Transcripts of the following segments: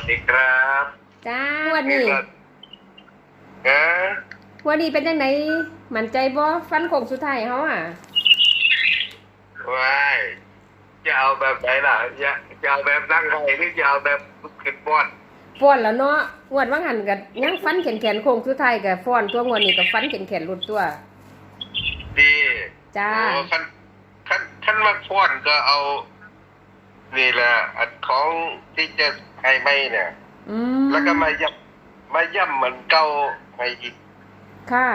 สดีครับจ้าวันนี้เออวันนี้เป็นจังไดมั่นใจบ่ฟันโค้งสุดท้ายเฮาอะว้ายจะเอาแบบไหนล่ะจะจะเอาแบบนั่งไห้หรือจะเอาแบบขึ้นบอดฟ้อนแล้วเนาะงวดว่างหันก็ยังฟันแขนๆโค้งสุดท้ายก็ฟ้อนตัวงวดนี้ก็ฟันแขนๆหลุดตัว ดีจ้าโอ้ขั้นขั้นขั้นมาฟ้อนก็เอา นี่แหละอันของที่จะให้ไม่เนี่ย อืมแล้วก็มาย่ำมาย่ำเหมือนเก่าให้อีกค่ะ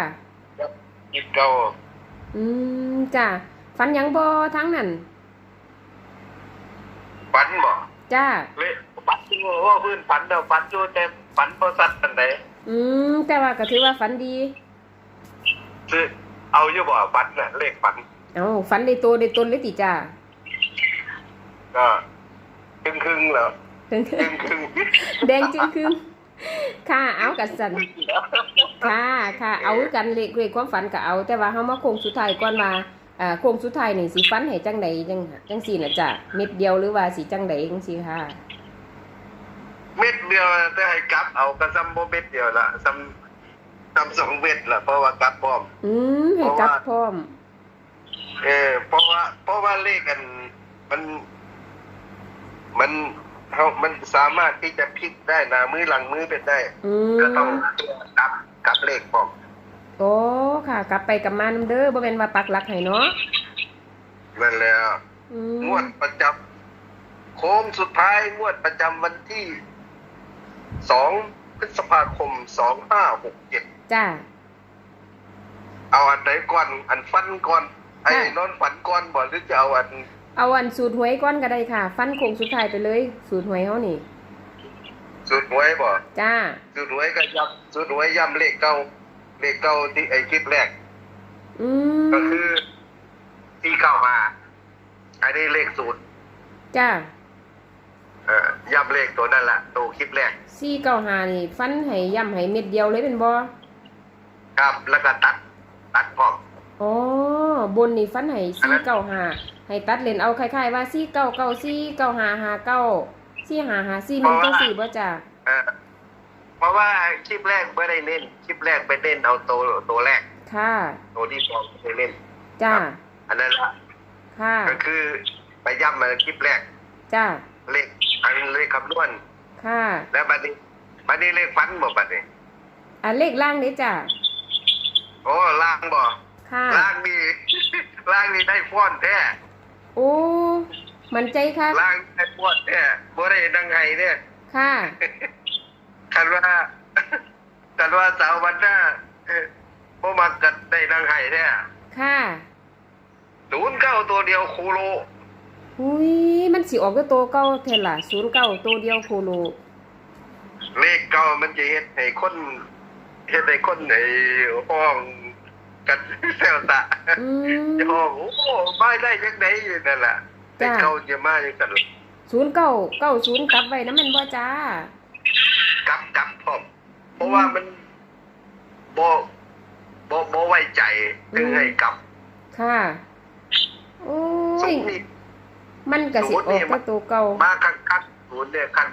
อีกเก่าอืมจ้าฟันหยังบ่ทั้งนั้นฝันบ่จ้า เลยฝันอยู่ว่าพื้นฝันเดียวฝันอยู่แต่ฝันบ่สัตว์อันใดอืม แต่ว่าก็ถือว่าฝันดีคือเอาอยู่บ่ฝันน่ะเลขฝัน เอ้าฝันได้โตได้ตนเลยติจ้า ก็ครึ่งครึ่งๆเหรอถึงครึ่งครึ่งแดงจึงคือค่ะเอากัสันค่ะค่ะ เอากันเลขเลขความฝันก็เอา แต่ว่าเฮามาโค้งสุดท้ายก่อนว่าอ่าโค้งสุดท้ายนี่สิฝันให้จังใดจังจังซี่น่ะจ้ะเม็ดเดียวหรือว่าสิจังใดจังซี่ค่ะ เม็ดเดียวแต่ให้กลับเอากระซ้ำโบเม็ดเดียวละซ้ำซ้ำสองเม็ดละเพราะว่ากลับพร้อม อืมให้กลับพร้อม เออเพราะว่าเพราะว่าเลขกันมัน มันเขามันสามารถที่จะพลิกได้หนามือหลังมือเป็นได้อืก็ต้องมกลับกลับเลขพร้อมโอ้ค่ะ กลับไปกลับมานำเด้อบ่แม่นว่าปักหลักให้เนาะนั่นแล้วอืมงวดประจำโค้งสุดท้ายงวดประจำวันที่สองพฤษภาคมสองห้าหกเจ็ดจ้า เอาอันไหนก่อน อันฟันก่อนไอ้ค่ะ นอนฝันก่อนบ่หรือจะเอาอัน เอาอันสูตรหวยก่อนก็ได้ค่ะ ฟันโค้งสุดท้ายไปเลย สูตรหวยเฮานี่สูตรหวยบ่จ้าสูตรหวยก็ย้ำสูตรหวยย้ำเลขเก้าเลขเก้าที่ไอ้คลิปแรก อืมก็คือที่เก้ามาอันนี้เลขสูตรจ้าเอ่อย้ำเลขตัวนั่นแหละตัวคลิปแรก495นี่ฟันให้ย่ำให้เม็ดเดียวเลยเป็นบ่ครับ แล้วก็ตัด ตัดพร้อมอ๋อบนนี่ฟันให้อันนั้น495 ให้ตัดเลนเอาคล้ายๆว่า499 49559 4554มันจังซี่บ่จ้าเออเพราะว่าคลิปแรกไม่ได้เน้นคลิปแรกไปเน้นเอาตัวตัวแรก ค่ะ ตัวที่สองไม่ได้เน้นจ้า อันนั้นละค่ะ ก็คือไปย้ำมาคลิปแรก จ้า เลขอันเลขคำนวณ ค่ะ แล้วบัดนี้บัดนี้เลขฟันบ่บัดนี้อันเลขล่างนี้จ้าโอ้ล่างบ่ค่ะล่างนี่ล่างนี่ได้ฟ้อนแท้ โอ้มันใจค่ะล่างได้ฟ้อนแท้บ่ได้ดังไห้เนี่ยค่ะคันว่าคันว่าสาววันหน้าเอ้อบ่มักกันได้ดังไห้แท้ค่ะศูนย์เก้าตัวเดียวโคโลอุ้ยมันสิออกด้วยตัวเก้าเทนล่ะศูนย์เก้าตัวเดียวโคโลเลขเก้ามันจะเฮ็ดให้คนเฮ็ดให้คนในห้อง กันแซวตะอืม จะห้องโอ้มาได้จังไดอยู่นั่นล่ะเลจ้ะขเก้าจะมาจังซั่นล่ะศูนย์เก้าเก้าศูนย์กลับไว้นะแมันบ่จ้า กลับกลับพร้อมเพราะว่ามันบ่บ่บ่ไว้ใจถึงให้กลับค่ะ โอ้สูยงนี่ มันก็สิออกด้วยตัวเก่า มาคันคันศูนย์เนี่ยคัน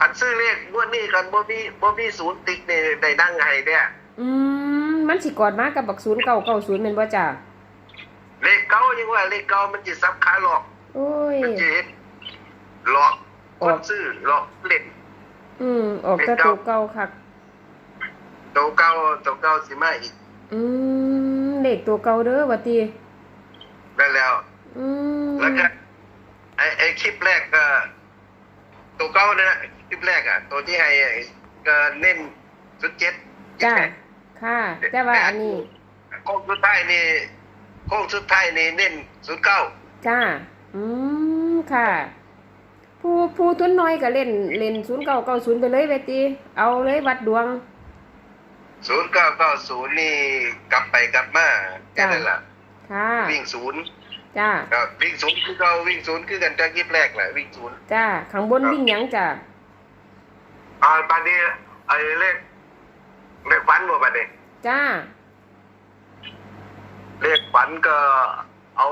คันซื้อเลขงวดนี้คันบ่มีบ่มีศูนย์ติดเนี่ยได้ดังไห้เนี่ยอืม มันสิกอดมากับบักศูนย์เก้าเก้าศูนย์แม่นบ่จ้าเลขเก้ายังว่าเลขเก้ามันจะซับขาหลอกโอ้ยมันจะเฮ็ดหลอกคออนกซื้อหลอกเล่นอืมออกแต่ตัวเก่าคักตัวเก้าตัวเก้าสิมาอีกอืมเด็กตัวเก่าเด้อว่าตินั่นแล้ว อืมแล้วก็ไอ้ไอ้คลิปแรกก็ตัวเก้านั่นนะคลิปแรกอะ ตัวที่ให้ก็เน้นสุดเจ็ดจ้า ค่ะ แต่ว่าอันนี้โค้งสุดท้ายนี่โค้งสุดท้ายนี่เน้นสุดเก้าจ้า อืมค่ะ ผู้ผู้ทุนน้อยก็เล่นเล่นศูนย์เก้าเก้าศูนย์ไปเลยเวทีเอาเลยวัดดวงศูนย์เก้าเก้าศูนย์นี่กลับไปกลับมาแค่จ้ะนั้นแหละค่ะวิ่งศูนย์จ้าก็วิ่งศูนย์คือเราวิ่งศูนย์คือกันจากคลิปแรกแหละวิ่งศูนย์จ้าข้างบนวิ่งหยังจ้าอ่าบัดนี้ไอ้เลข เลขฝันบ่บัดนี้จ้า เลขฝันก็เอา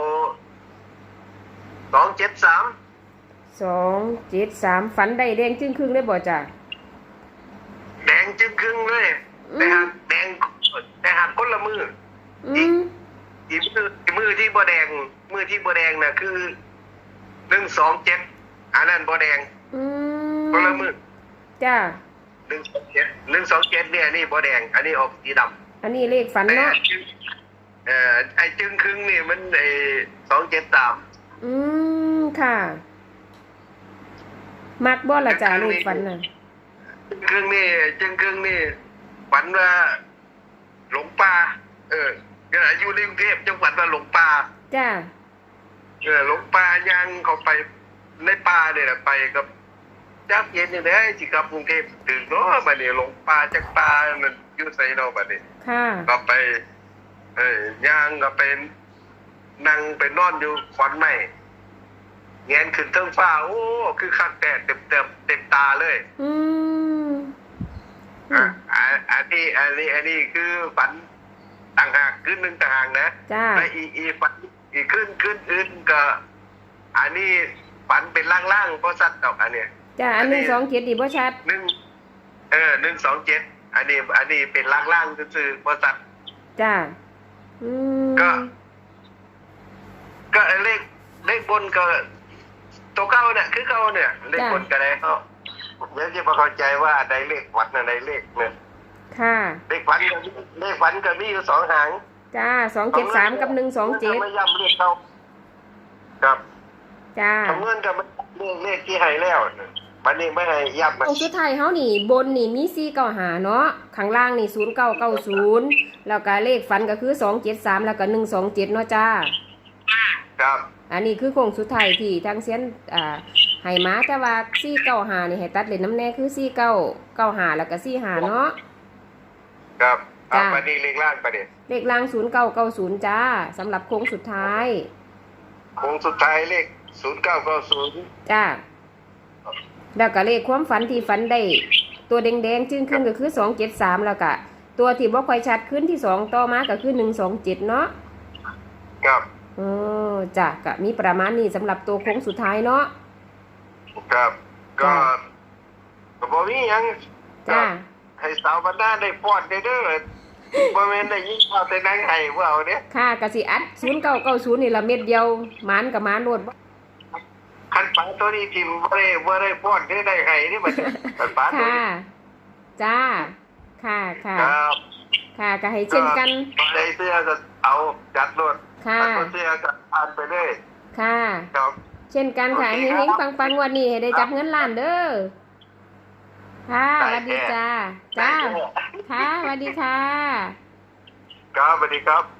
สองเจ็ดสามสสองเจ็ดสามฝันได้แดงจึงครึ่งได้บ่จ้ะแดงจึงครึ่งเลยอืแต่มหากแดงแต่หากคนละมืออืมอีมืออีมือที่บ่แดง มือที่บ่แดงน่ะคือหนึ่งสองเจ็ดอันนั้นบ่แดงอืมคนละมือจ้า หนึ่งสองเจ็ดหนึ่งสองเจ็ดเนี่ยนี่บ่แดง อันนี้ออกสีดำอันนี้เลขฝันแต่เนาะเอ่อไอ้จึงครึ่งนี่มันไอ้สองเจ็ดสามอืมค่ะ มักบ่ละจ้าเลขฝันน่ะครึ่งนี่จึงครึ่งนี่ฝันว่าหลงป่าเออขณะอยู่ในกรุงเทพจังหวัดว่าหลงป่าจ้าเออหลงป่ายังเขาไปในป่าเนี่ยแหละไปกับ จักเย็นอย่างนี้สิครับกรุงเทพถึงเนาะบัดนี้หลงป่าจากป่ามันอยู่ไสเนาะบัดนี้ค่ะก็ไป เอ้ยย่างก็เป็นนั่งไปนอนอยู่ขอนไม้แงนขึ้นเทิงฟ้า โอ้ คือคักแต่เต็มเต็มเต็มตาเลย อืมอือะมอะอันนี้อันนี้อันนี้คือฝันต่างหากขึ้นหนึ่งต่างหากนะจ้าและอีอีฝันอีขึ้นขึ้นอื่นก็ อันนี้ฝันเป็นล่างๆเพราะสัตว์ดอกอันเนี้ย จ้าอันหนึ่งสองเจ็ดดีบ่ชัดหนึ่งเออหนึ่งสองเจ็ดอันนี้ อันนี้เป็นล่างๆซื่อๆเพราะสัตว์จ้าอืมก็ ก็เลขเลขบนก็ตัวเก้าเนี่ยคือเก้าเนี่ยเลขบนก็ได้เขาเดี๋ยวจะมาเข้าใจว่าใดเลขวัดนะใดเลขเนี่ยค่ะ เลขฝันก็มีเลขฝันก็มีอยู่สองหางจ้าสองเจ็ดสามกับหนึ่งสองเจ็ดไม่ย้ำเลขเขาครับ จ้าคำเงินกับเลขเลขที่ให้แล้ว วันนี้ไม่ให้ย้ำตมันรงสุดท้ายเฮานี่บนนี่มีสี่เก้าหาเนาะข้างล่างนี่ศูนย์เก้าเก้าศูนย์แล้วก็เลขฝันก็คือสองเจ็ดสามแล้วก็หนึ่งสองเจ็ดเนาะจ้า ครับ อันนี้คือโครงสุดท้ายที่ทางเซียนอ่าให้มาแต่ว่าสี่เก้าหานี่ให้ตัดเลนน้ำแน่คือสี่เก้าเก้าหาแล้วก็สี่หาเนาะ ครับเอาจ้าวันนี้เลขล่างประเด็นเลขล่างศูนย์เก้าเก้าศูนย์จ้าสำหรับโค้งสุดท้าย โค้งสุดท้ายเลขศูนย์เก้าเก้าศูนย์จ้า แล้วก็เลขความฝันที่ฝันได้ตัวแดงๆจึงขึ้นก็คือสองเจ็ดสามแล้วก็ตัวที่บ่ค่อยชัดขึ้นที่สองต่อมาก็คือหนึ่งสองเจ็ดเนาะครับเออจ้ะก็มีประมาณนี้สำหรับตัวโค้งสุดท้ายเนาะครับก็จ้าก็บอกมีหยังจ้าให้สาวบรรดาได้ปอดได้เด้อบ่แม่นได้ยิงเอาแต่นางไห้บ่เอาเด้ค่ากสิอัดศูนย์เก้าเก้าศูนย์นี่ละเม็ดเดียวหมานกับหมานโลด บ่คันปลาตัวนี้ทิ่มบ่ได้บ่ได้ปอดได้ได้ไห้นี่บัดนี้คันปลาตัวค่ะ นี้จ้า ค่ะค่ะ ครับค่ะก็ให้เช่นกันได้เสื้อก็เอาจัดรถค่ะถ้าบ่เสื้อก็อ่านไปเลยค่ะ ครับ เช่นกันค่ะโอเคเฮครับงๆปังๆวันนี้ให้ได้จับเงินล้านเด้อ ค่ะสวัสดีจ้า จ้า ค่ะสวัสดีค่ะ ครับสวัสดีครับ